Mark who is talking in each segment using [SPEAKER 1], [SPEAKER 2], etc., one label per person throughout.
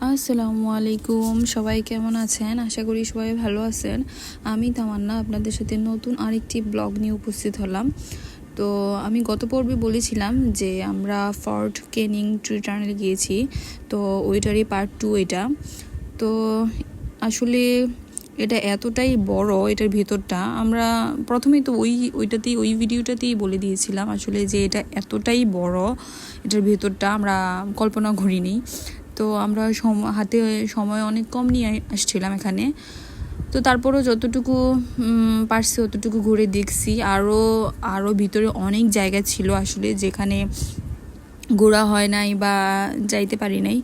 [SPEAKER 1] আসসালামু আলাইকুম সবাই কেমন আছেন? আশা করি সবাই ভালো আছেন। আমি তামান্না, আপনাদের সাথে নতুন আরেকটি ব্লগ নিয়ে উপস্থিত হলাম। তো আমি গত পর্বে বলেছিলাম যে আমরা ফর্ট কেনিং ট্রি গিয়েছি। তো ওইটারই পার্ট টু এটা। তো আসলে এটা এতটাই বড়, এটার ভেতরটা, আমরা প্রথমেই তো ওই, ওইটাতেই, ওই ভিডিওটাতেই বলে দিয়েছিলাম আসলে যে এটা এতটাই বড়, এটার ভেতরটা আমরা কল্পনা করিনি। তো আমরা হাতে সময় অনেক কম নিয়ে আসছিলাম এখানে। তো তারপরও যতটুকু পারছি অতটুকু ঘুরে দেখছি। আরও আরও ভিতরে অনেক জায়গা ছিল আসলে যেখানে ঘোরা হয় নাই বা যাইতে পারি নাই।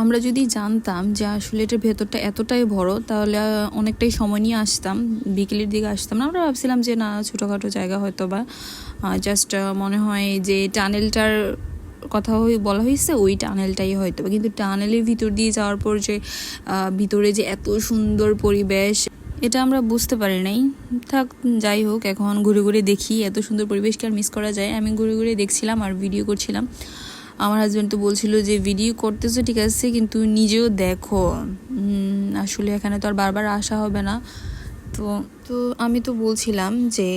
[SPEAKER 1] আমরা যদি জানতাম যে আসলে এটার ভেতরটা এতটাই বড়, তাহলে অনেকটাই সময় নিয়ে আসতাম। বিকেলের দিকে আসতাম না। আমরা ভাবছিলাম যে না, ছোটোখাটো জায়গা হয়তো বা জাস্ট মনে হয় যে টানেলটার কথা বলা হয়েছে ওই টানেলটাই হয়তো। কিন্তু টানেলের ভিতর দিয়ে যাওয়ার পর যে ভিতরে যে এত সুন্দর পরিবেশ, এটা আমরা বুঝতে পারি নাই। থাক, যাই হোক, এখন ঘুরে ঘুরে দেখি এত সুন্দর পরিবেশকে আর মিস করা যায়। আমি ঘুরে ঘুরে দেখছিলাম আর ভিডিও করছিলাম। আমার হাজব্যান্ড তো বলছিল যে ভিডিও করতেছো, ঠিক আছে, কিন্তু নিজেও দেখো। আসলে এখানে তো আর বারবার আসা হবে না। তো তো আমি তো বলছিলাম যে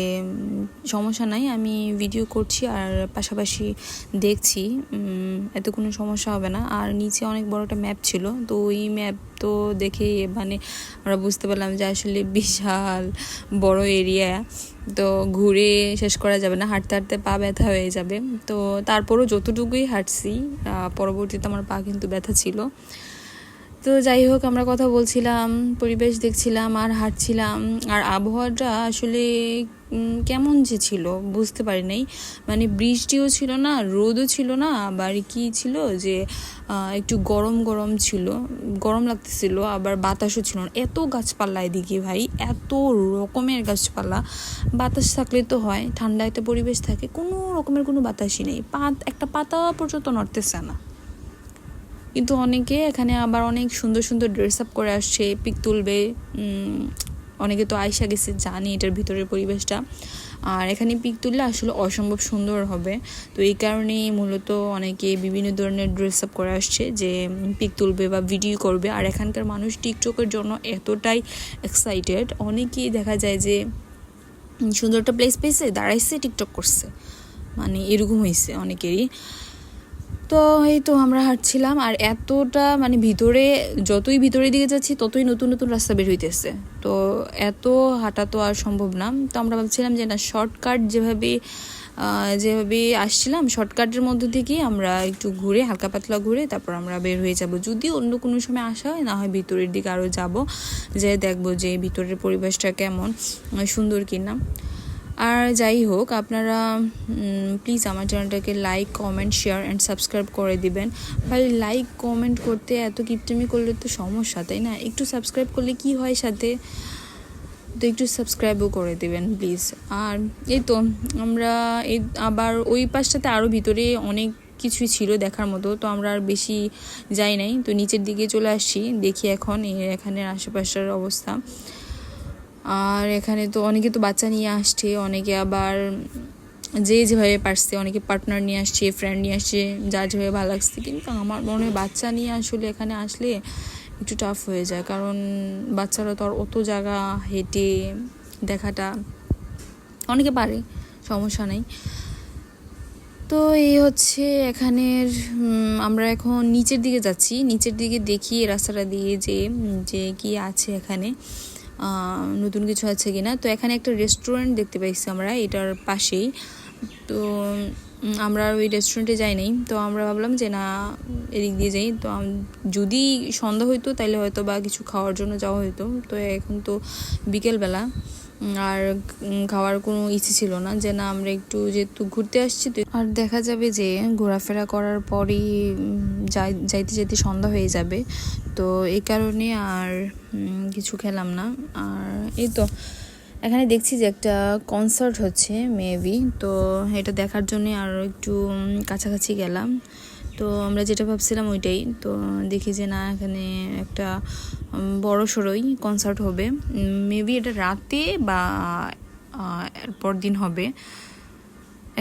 [SPEAKER 1] সমস্যা নাই, আমি ভিডিও করছি আর পাশাপাশি দেখছি এত কোনো সমস্যা হবে না। আর নিচে অনেক বড় একটা ম্যাপ ছিল, তো ওই ম্যাপ তো দেখে মানে আমরা বুঝতে পারলাম যে আসলে বিশাল বড় এরিয়া তো ঘুরে শেষ করা যাবে না, হাঁটতে হাঁটতে পা ব্যথা হয়ে যাবে। তো তারপরও যতটুকুই হাঁটছি পরবর্তীতে আমার পা কিন্তু ব্যথা ছিল। তো যাই হোক, আমরা কথা বলছিলাম, পরিবেশ দেখছিলাম, আর হাঁটছিলাম, আর আবহাওয়াটা আসলে কেমন যে ছিল, বুঝতে পারি নাই মানে বৃষ্টিও ছিল না, রোদও ছিল না, আবার কি ছিল যে একটু গরম গরম ছিল, গরম লাগতেছিল, আবার বাতাসও ছিল না। এত গাছপালা এদিকে ভাই, এত রকমের গাছপালা। বাতাস থাকলে তো হয়, ঠান্ডা একটা পরিবেশ থাকে, কোনো রকমের কোনো বাতাসই নেই। পাত, একটা পাতা পর্যন্ত নড়তেছে না। কিন্তু অনেকে এখানে আবার অনেক সুন্দর সুন্দর ড্রেস আপ করে আসছে, পিক তুলবে। অনেকে তো আয়সা গেছে, জানি এটার ভিতরের পরিবেশটা। আর এখানে পিক তুললে আসলে অসম্ভব সুন্দর হবে। তো এই কারণে মূলত অনেকে বিভিন্ন ধরনের ড্রেস আপ করে আসছে যে পিক তুলবে বা ভিডিও করবে। আর এখানকার মানুষ টিকটকের জন্য এতটাই এক্সাইটেড অনেকেই দেখা যায় যে সুন্দর একটা প্লেস পেয়েছে, দাঁড়াইছে টিকটক করছে। মানে এরকম হয়েছে অনেকেরই। তো এই তো আমরা হাঁটছিলাম আর এতটা মানে ভিতরে যতই ভিতরের দিকে যাচ্ছি, ততই নতুন নতুন রাস্তা বের হইতেছে। তো এত হাঁটা তো আর সম্ভব না। তো আমরা ভাবছিলাম যে না শর্টকাট যেভাবে যেভাবে আসছিলাম শর্টকাটের মধ্য থেকে আমরা একটু ঘুরে, হালকা পাতলা ঘুরে তারপর আমরা বের হয়ে যাব। যদি অন্য কোনো সময় আসা হয়, না হয় ভিতরের দিকে আরও যাব, যে দেখব যে ভিতরের পরিবেশটা কেমন, সুন্দর কিনা। আর যাই হোক, আপনারা প্লিজ আমার চ্যানেলটাকে like comment share and subscribe করে দিবেন। ভাই লাইক কমেন্ট করতে এত কিপটেমি করলে তো সমস্যা, তাই না? একটু সাবস্ক্রাইব করলে কি হয় সাথে? তো একটু সাবস্ক্রাইবও করে দেবেন প্লিজ আর এই তো, আমরা এই আবার ওই পাশটাতে আরও ভিতরে অনেক কিছুই ছিল দেখার মতো, তো আমরা আর বেশি যাই নাই। তো নিচের দিকে চলে আসছি, দেখি এখন এখানের আশেপাশের অবস্থা। আর এখানে তো অনেকে তো বাচ্চা নিয়ে আসছে, অনেকে আবার যে যেভাবে পারছে, অনেকে পার্টনার নিয়ে আসছে ফ্রেন্ড নিয়ে আসছে, যার যেভাবে ভালো লাগছে। কিন্তু আমার মনে হয় বাচ্চা নিয়ে আসলে এখানে আসলে একটু টাফ হয়ে যায়। কারণ বাচ্চারা তো আর অত জায়গা হেঁটে দেখাটা অনেকে পারে, সমস্যা নেই। তো এই হচ্ছে এখানের আমরা এখন নিচের দিকে যাচ্ছি। নিচের দিকে দেখি রাস্তাটা দিয়ে যে যে কি আছে এখানে। নতুন কিছু আছে কিনা। তো এখানে একটা রেস্টুরেন্ট দেখতে পাইছি আমরা, এটার পাশেই। তো আমরা ওই রেস্টুরেন্টে যাই নাই। তো আমরা ভাবলাম যে না, এদিক দিয়ে যাই। তো যদি সন্ধ্যা হইতো তাহলে হয়তো বা কিছু খাওয়ার জন্য যাওয়া হইতো। তো এখন তো বিকেলবেলা। আর খাওয়ার কোনো ইচ্ছে ছিল না যে না, আমরা একটু যেহেতু ঘুরতে আসছি, তো আর দেখা যাবে যে ঘোরাফেরা করার পরই যাই- যাইতে যাইতে সন্ধ্যা হয়ে যাবে। তো এই কারণে আর কিছু খেলাম না। আর এই তো, এখানে দেখছি যে একটা কনসার্ট হচ্ছে, মেবি। তো এটা দেখার জন্যে আরও একটু কাছাকাছি গেলাম। তো আমরা যেটা ভাবছিলাম ওইটাই। তো দেখি যে না এখানে একটা বড় সড়োই কনসার্ট হবে। মেবি এটা রাতে বা আহ, পর দিন হবে।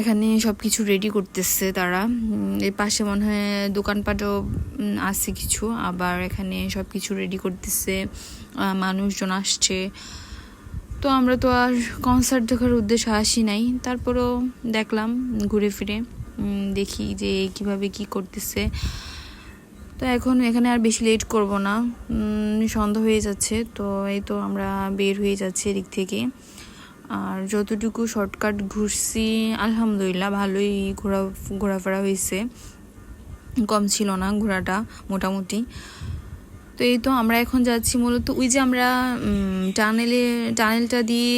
[SPEAKER 1] এখানে সব কিছু রেডি করতেছে তারা। এর পাশে মনে হয় দোকানপাটও আছে কিছু। আবার এখানে সব কিছু রেডি করতেছে মানুষজন আসছে। তো আমরা তো আর কনসার্ট দেখার উদ্দেশ্যে আসি নাই। তারপরেও দেখলাম ঘুরে ফিরে। দেখি যে কীভাবে কি করতেছে। তো এখন এখানে আর বেশি লেট করব না। সন্ধ্যা হয়ে যাচ্ছে, তো এই তো আমরা বের হয়ে যাচ্ছি এদিক থেকে। আর যতটুকু শর্টকাট ঘুরছি, আলহামদুলিল্লাহ ভালোই ঘোরা, ঘোরাফেরা হয়েছে। কম ছিল না ঘোরাটা মোটামুটি। তো এই তো আমরা এখন যাচ্ছি মূলত ওই যে আমরা টানেলে টানেলটা দিয়ে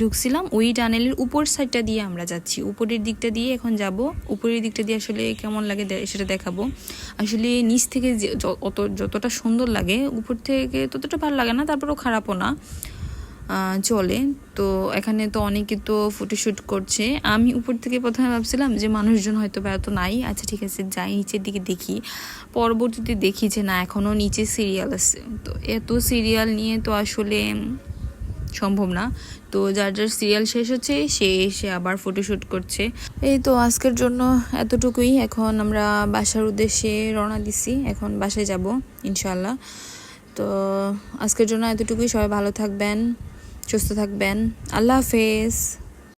[SPEAKER 1] ঢুকছিলাম, ওই টানেলের উপর সাইডটা দিয়ে আমরা যাচ্ছি। উপরের দিকটা দিয়ে এখন যাব। উপরের দিকটা দিয়ে আসলে কেমন লাগে সেটা দেখাবো। আসলে নিচ থেকে অত যতটা সুন্দর লাগে, উপর থেকে ততটা ভালো লাগে না, তারপরেও খারাপও না চলে। তো এখানে তো অনেকে তো ফটোশ্যুট করছে। আমি উপর থেকে প্রথমে ভাবছিলাম যে মানুষজন হয়তো বা এত নাই। আচ্ছা ঠিক আছে, যাই নিচের দিকে দেখি। পরবর্তীতে দেখি যে না, এখনও নিচে সিরিয়াল আছে। তো এত সিরিয়াল নিয়ে তো আসলে সম্ভব না। তো যার যার সিরিয়াল শেষ হচ্ছে, সে এসে আবার ফটোশ্যুট করছে। এই তো আজকের জন্য এতটুকুই। এখন আমরা বাসার উদ্দেশ্যে রওনা দিছি। এখন বাসায় যাব ইনশাল্লাহ তো আজকের জন্য এতটুকুই। সবাই ভালো থাকবেন, সুস্থ থাকবেন। আল্লাহ হাফেজ।